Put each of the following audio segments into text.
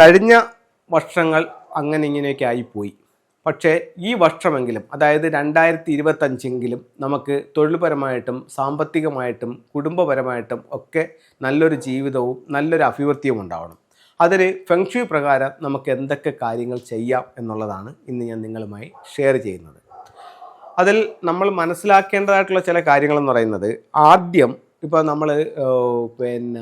കഴിഞ്ഞ വർഷങ്ങൾ അങ്ങനെ ഇങ്ങനെയൊക്കെ ആയിപ്പോയി. പക്ഷേ ഈ വർഷമെങ്കിലും അതായത് രണ്ടായിരത്തി ഇരുപത്തഞ്ചെങ്കിലും നമുക്ക് തൊഴിൽപരമായിട്ടും സാമ്പത്തികമായിട്ടും കുടുംബപരമായിട്ടും ഒക്കെ നല്ലൊരു ജീവിതവും നല്ലൊരു അഭിവൃദ്ധിയും ഉണ്ടാവണം. അതിന് ഫെങ്ഷു പ്രകാരം നമുക്ക് എന്തൊക്കെ കാര്യങ്ങൾ ചെയ്യാം എന്നുള്ളതാണ് ഇന്ന് ഞാൻ നിങ്ങളുമായി ഷെയർ ചെയ്യുന്നത്. അതിൽ നമ്മൾ മനസ്സിലാക്കേണ്ടതായിട്ടുള്ള ചില കാര്യങ്ങളെന്ന് പറയുന്നത് ആദ്യം ഇപ്പോൾ നമ്മൾ പിന്നെ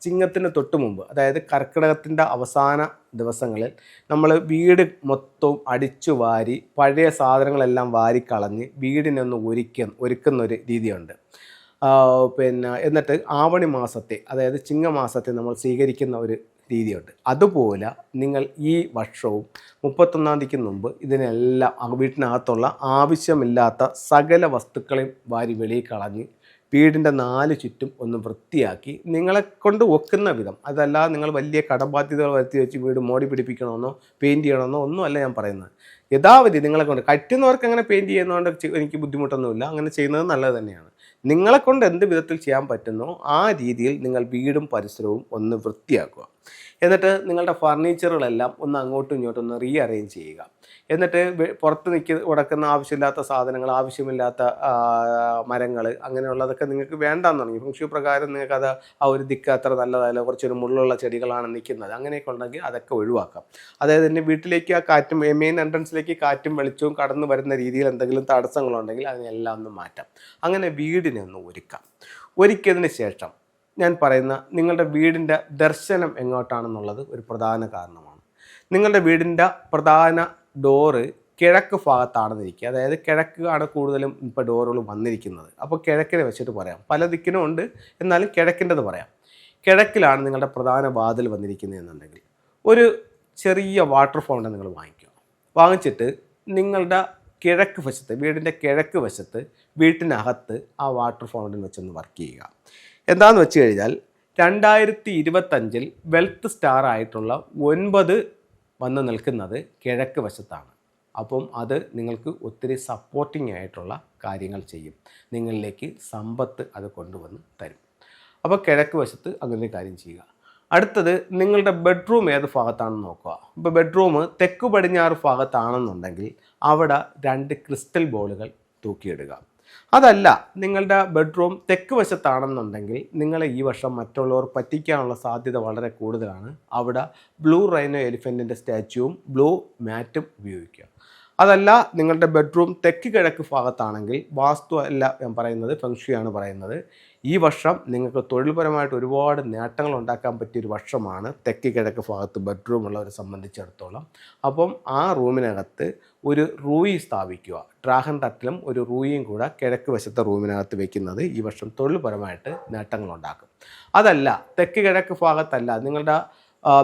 ചിങ്ങത്തിന് തൊട്ട് മുമ്പ് അതായത് കർക്കിടകത്തിന്റെ അവസാന ദിവസങ്ങളിൽ നമ്മൾ വീട് മൊത്തവും അടിച്ചു വാരി പഴയ സാധനങ്ങളെല്ലാം വാരിക്കളഞ്ഞ് വീടിനൊന്ന് ഒരുക്ക ഒരുക്കുന്ന ഒരു രീതിയുണ്ട് പിന്നെ എന്നിട്ട് ആവണി മാസത്തെ അതായത് ചിങ്ങമാസത്തെ നമ്മൾ സ്വീകരിക്കുന്ന ഒരു രീതിയുണ്ട്. അതുപോലെ നിങ്ങൾ ഈ വർഷവും മുപ്പത്തൊന്നാം തീയതിക്ക് മുമ്പ് ഇതിനെല്ലാം വീട്ടിനകത്തുള്ള ആവശ്യമില്ലാത്ത സകല വസ്തുക്കളെയും വാരി വെളിയിൽ കളഞ്ഞ് വീടിന്റെ നാല് ചുറ്റും ഒന്ന് വൃത്തിയാക്കി നിങ്ങളെ കൊണ്ട് ഒക്കുന്ന വിധം. അതല്ലാതെ നിങ്ങൾ വലിയ കടബാധ്യതകൾ വരുത്തി വെച്ച് വീട് മോടി പിടിപ്പിക്കണമെന്നോ പെയിന്റ് ചെയ്യണമെന്നോ ഒന്നും അല്ല ഞാൻ പറയുന്നത്. യഥാവധി നിങ്ങളെ കൊണ്ട് കറ്റുന്നവർക്ക് അങ്ങനെ പെയിന്റ് ചെയ്യുന്നതുകൊണ്ട് എനിക്ക് ബുദ്ധിമുട്ടൊന്നുമില്ല. അങ്ങനെ ചെയ്യുന്നത് നല്ലത് തന്നെയാണ്. നിങ്ങളെ കൊണ്ട് എന്ത് വിധത്തിൽ ചെയ്യാൻ പറ്റുന്നോ ആ രീതിയിൽ നിങ്ങൾ വീടും പരിസരവും ഒന്ന് വൃത്തിയാക്കുക. എന്നിട്ട് നിങ്ങളുടെ ഫർണിച്ചറുകളെല്ലാം ഒന്ന് അങ്ങോട്ടും ഇങ്ങോട്ടും ഒന്ന് റീ അറേഞ്ച് ചെയ്യുക. എന്നിട്ട് പുറത്ത് നിൽക്കി ഉടക്കുന്ന ആവശ്യമില്ലാത്ത സാധനങ്ങൾ ആവശ്യമില്ലാത്ത മരങ്ങൾ അങ്ങനെയുള്ളതൊക്കെ നിങ്ങൾക്ക് വേണ്ടാന്ന് തുടങ്ങി. ഫംഗ്ഷു പ്രകാരം നിങ്ങൾക്ക് ആ ഒരു ദിക്ക് അത്ര നല്ലതല്ല കുറച്ചൊരു മുള്ളുള്ള ചെടികളാണ് നിൽക്കുന്നത്. അങ്ങനെയൊക്കെ ഉണ്ടെങ്കിൽ അതൊക്കെ ഒഴിവാക്കാം. അതായത് എന്റെ വീട്ടിലേക്ക് ആ കാറ്റും മെയിൻ എൻട്രൻസിലേക്ക് കാറ്റും വെളിച്ചവും കടന്നു വരുന്ന രീതിയിൽ എന്തെങ്കിലും തടസ്സങ്ങളുണ്ടെങ്കിൽ അതിനെല്ലാം ഒന്ന് മാറ്റാം. അങ്ങനെ വീടിനെ ഒന്ന് ഒരുക്കാം. ഒരുക്കിയതിന് ശേഷം ഞാൻ പറയുന്ന നിങ്ങളുടെ വീടിന്റെ ദർശനം എങ്ങോട്ടാണെന്നുള്ളത് ഒരു പ്രധാന കാരണമാണ്. നിങ്ങളുടെ വീടിന്റെ പ്രധാന ഡോറ് കിഴക്ക് ഭാഗത്താണെന്നിരിക്കുക അതായത് കിഴക്കാണ് കൂടുതലും ഇപ്പോൾ ഡോറുകൾ വന്നിരിക്കുന്നത്. അപ്പോൾ കിഴക്കിനെ വെച്ചിട്ട് പറയാം. പല ദിക്കിനും ഉണ്ട്. എന്നാലും കിഴക്കിന്റെത് പറയാം. കിഴക്കിലാണ് നിങ്ങളുടെ പ്രധാന വാതിൽ വന്നിരിക്കുന്നത് എന്നുണ്ടെങ്കിൽ ഒരു ചെറിയ വാട്ടർ ഫൗണ്ടൻ നിങ്ങൾ വാങ്ങിക്കുക. വാങ്ങിച്ചിട്ട് നിങ്ങളുടെ കിഴക്ക് വശത്ത് വീടിന്റെ കിഴക്ക് വശത്ത് വീട്ടിനകത്ത് ആ വാട്ടർ ഫൗണ്ടൻ വെച്ചൊന്ന് വർക്ക് ചെയ്യുക. എന്താന്ന് വെച്ച് കഴിഞ്ഞാൽ രണ്ടായിരത്തി ഇരുപത്തഞ്ചിൽ വെൽത്ത് സ്റ്റാർ ആയിട്ടുള്ള ഒൻപത് വന്ന് നിൽക്കുന്നത് കിഴക്ക് വശത്താണ്. അപ്പം അത് നിങ്ങൾക്ക് ഒത്തിരി സപ്പോർട്ടിംഗ് ആയിട്ടുള്ള കാര്യങ്ങൾ ചെയ്യും. നിങ്ങളിലേക്ക് സമ്പത്ത് അത് കൊണ്ടുവന്ന് തരും. അപ്പോൾ കിഴക്ക് വശത്ത് അങ്ങനെ കാര്യം ചെയ്യുക. അടുത്തത് നിങ്ങളുടെ ബെഡ്റൂം ഏത് ഭാഗത്താണെന്ന് നോക്കുക. ഇപ്പോൾ ബെഡ്റൂം തെക്ക് പടിഞ്ഞാറ് ഭാഗത്താണെന്നുണ്ടെങ്കിൽ അവിടെ രണ്ട് ക്രിസ്റ്റൽ ബോളുകൾ തൂക്കിയിടുക. അതല്ല നിങ്ങളുടെ ബെഡ്റൂം തെക്ക് വശത്താണെന്നുണ്ടെങ്കിൽ നിങ്ങളെ ഈ വർഷം മറ്റുള്ളവർ പറ്റിക്കാനുള്ള സാധ്യത വളരെ കൂടുതലാണ്. അവിടെ ബ്ലൂ റൈനോ എലിഫന്റിന്റെ സ്റ്റാച്യൂവും ബ്ലൂ മാറ്റും ഉപയോഗിക്കുക അതല്ല നിങ്ങളുടെ ബെഡ്റൂം തെക്ക് കിഴക്ക് ഭാഗത്താണെങ്കിൽ വാസ്തു അല്ല ഞാൻ പറയുന്നത് ഫെങ്ഷുയാണ് പറയുന്നത്. ഈ വർഷം നിങ്ങൾക്ക് തൊഴിൽപരമായിട്ട് ഒരുപാട് നേട്ടങ്ങൾ ഉണ്ടാക്കാൻ പറ്റിയൊരു വർഷമാണ് തെക്ക് കിഴക്ക് ഭാഗത്ത് ബെഡ്റൂം ഉള്ളവരെ സംബന്ധിച്ചിടത്തോളം. അപ്പം ആ റൂമിനകത്ത് ഒരു റൂയി സ്ഥാപിക്കുക. ഡ്രാഗൺ തട്ടിലും ഒരു റൂയിയും കൂടെ കിഴക്ക് വശത്തെ റൂമിനകത്ത് വെക്കുന്നത് ഈ വർഷം തൊഴിൽപരമായിട്ട് നേട്ടങ്ങൾ ഉണ്ടാക്കും. അതല്ല തെക്ക് കിഴക്ക് ഭാഗത്തല്ല നിങ്ങളുടെ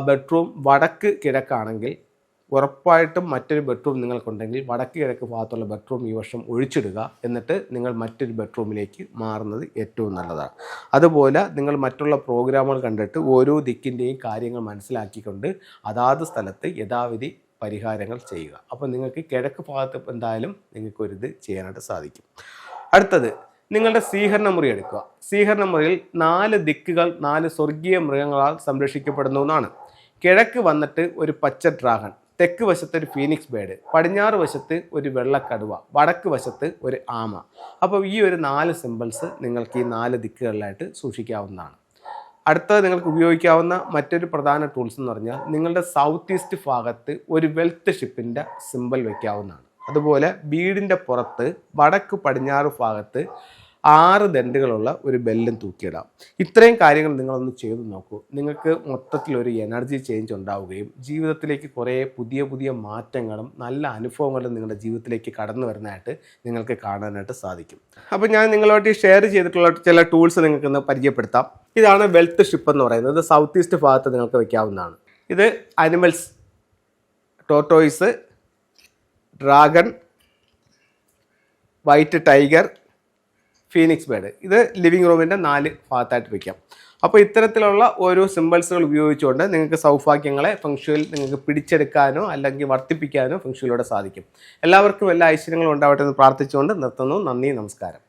ബെഡ്റൂം വടക്ക് കിഴക്കാണെങ്കിൽ ഉറപ്പായിട്ടും മറ്റൊരു ബെഡ്റൂം നിങ്ങൾക്കുണ്ടെങ്കിൽ വടക്ക് കിഴക്ക് ഭാഗത്തുള്ള ബെഡ്റൂം ഈ വർഷം ഒഴിച്ചിടുക. എന്നിട്ട് നിങ്ങൾ മറ്റൊരു ബെഡ്റൂമിലേക്ക് മാറുന്നത് ഏറ്റവും നല്ലതാണ്. അതുപോലെ നിങ്ങൾ മറ്റുള്ള പ്രോഗ്രാമുകൾ കണ്ടിട്ട് ഓരോ ദിക്കിന്റെയും കാര്യങ്ങൾ മനസ്സിലാക്കിക്കൊണ്ട് അതാത് സ്ഥലത്ത് യഥാവിധി പരിഹാരങ്ങൾ ചെയ്യുക. അപ്പോൾ നിങ്ങൾക്ക് കിഴക്ക് ഭാഗത്ത് എന്തായാലും നിങ്ങൾക്കൊരിത് ചെയ്യാനായിട്ട് സാധിക്കും. അടുത്തത് നിങ്ങളുടെ സ്വീകരണ മുറി എടുക്കുക. സ്വീകരണ മുറിയിൽ നാല് ദിക്കുകൾ നാല് സ്വർഗീയ മൃഗങ്ങളാൽ സംരക്ഷിക്കപ്പെടുന്നു എന്നാണ്. കിഴക്ക് വന്നിട്ട് ഒരു പച്ച ഡ്രാഗൺ. തെക്ക് വശത്ത് ഒരു ഫീനിക്സ് ബേഡ് പടിഞ്ഞാറ് വശത്ത് ഒരു വെള്ളക്കടുവ വടക്ക് വശത്ത് ഒരു ആമ. അപ്പോൾ ഈ ഒരു നാല് സിമ്പിൾസ് നിങ്ങൾക്ക് ഈ നാല് ദിക്കുകളിലായിട്ട് സൂക്ഷിക്കാവുന്നതാണ്. അടുത്തത് നിങ്ങൾക്ക് ഉപയോഗിക്കാവുന്ന മറ്റൊരു പ്രധാന ടൂൾസ് എന്ന് പറഞ്ഞാൽ നിങ്ങളുടെ സൗത്ത് ഈസ്റ്റ് ഭാഗത്ത് ഒരു വെൽത്ത് ഷിപ്പിന്റെ സിമ്പിൾ വയ്ക്കാവുന്നതാണ് അതുപോലെ വീടിന്റെ പുറത്ത് വടക്ക് പടിഞ്ഞാറ് ഭാഗത്ത് ആറ് ദണ്ടുകളുള്ള ഒരു ബെല്ലും തൂക്കിയിടാം. ഇത്രയും കാര്യങ്ങൾ നിങ്ങളൊന്ന് ചെയ്തു നോക്കൂ. നിങ്ങൾക്ക് മൊത്തത്തിലൊരു എനർജി ചേഞ്ച് ഉണ്ടാവുകയും ജീവിതത്തിലേക്ക് കുറേ പുതിയ പുതിയ മാറ്റങ്ങളും നല്ല അനുഭവങ്ങളും നിങ്ങളുടെ ജീവിതത്തിലേക്ക് കടന്നു വരുന്നതായിട്ട് നിങ്ങൾക്ക് കാണാനായിട്ട് സാധിക്കും. അപ്പോൾ ഞാൻ നിങ്ങളോട്ട് ഷെയർ ചെയ്തിട്ടുള്ള ചില ടൂൾസ് നിങ്ങൾക്ക് ഒന്ന് പരിചയപ്പെടുത്താം. ഇതാണ് വെൽത്ത് ഷിപ്പ് എന്ന് പറയുന്നത്. സൗത്ത് ഈസ്റ്റ് ഭാഗത്ത് നിങ്ങൾക്ക് വയ്ക്കാവുന്നതാണ് ഇത് animals tortoise dragon white tiger phoenix bird ഇത് ലിവിങ് റൂമിന്റെ നാല് ഭാഗത്തായിട്ട് വയ്ക്കാം അപ്പോൾ ഇത്തരത്തിലുള്ള ഓരോ സിമ്പിൾസുകൾ ഉപയോഗിച്ചുകൊണ്ട് നിങ്ങൾക്ക് സൗഭാഗ്യങ്ങളെ ഫംഗ്ഷനിൽ നിങ്ങൾക്ക് പിടിച്ചെടുക്കാനോ അല്ലെങ്കിൽ വർദ്ധിപ്പിക്കാനോ ഫംഗ്ഷനിലൂടെ സാധിക്കും. എല്ലാവർക്കും എല്ലാ ഐശ്വര്യങ്ങളും ഉണ്ടാവട്ടെ എന്ന് പ്രാർത്ഥിച്ചുകൊണ്ട് നിർത്തുന്നു. നന്ദി നമസ്കാരം.